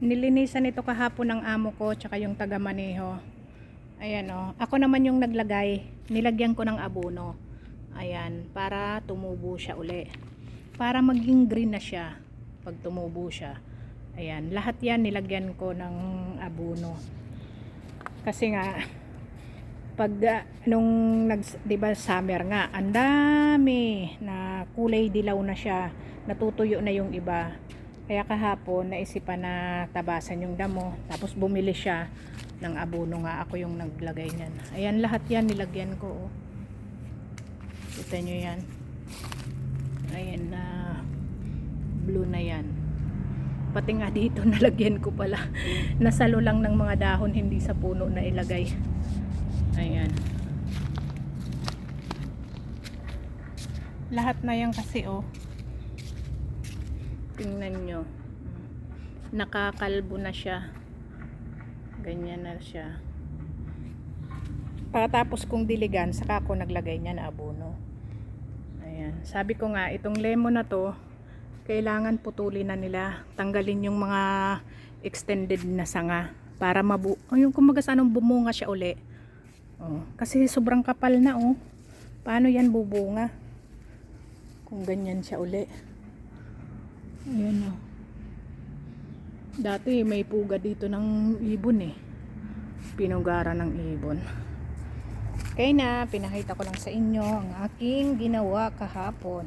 Nilinisan ito kahapon ng amo ko tsaka yung taga. Ayan o. Ako naman yung naglagay. Nilagyan ko ng abono. Ayan. Para tumubo siya uli. Para maging green na siya. Pag tumubo siya. Ayan. Lahat yan nilagyan ko ng abono. Kasi nga, pag ah, nung nag, 'di ba summer nga, ang dami na kulay dilaw na siya. Natutuyo na yung iba. Kaya kahapon naisipan na tabasan yung damo. Tapos bumili siya ng abono nga. Ako yung naglagay niyan. Ayan lahat yan nilagyan ko. Oh. Kita nyo yan. Ayan na blue na yan. Pati nga dito nalagyan ko pala. Nasalo lang ng mga dahon hindi sa puno na ilagay. Ayan. Lahat na yan kasi oh. Tingnan nyo. Nakakalbo na siya. Ganyan na siya. Pagkatapos kong diligan, saka ako naglagay niya na abono. Ayan. Sabi ko nga, itong lemon na to, kailangan putulin na nila. Tanggalin yung mga extended na sanga. Para mabu... Oh, yung kumaga sa anong bumunga siya uli. Oh, kasi sobrang kapal na oh. Paano yan bubunga? Kung ganyan siya uli. Ayan oh. Dati may puga dito ng ibon eh. Pinugara ng ibon. Okay na, pinakita ko lang sa inyo ang aking ginawa kahapon.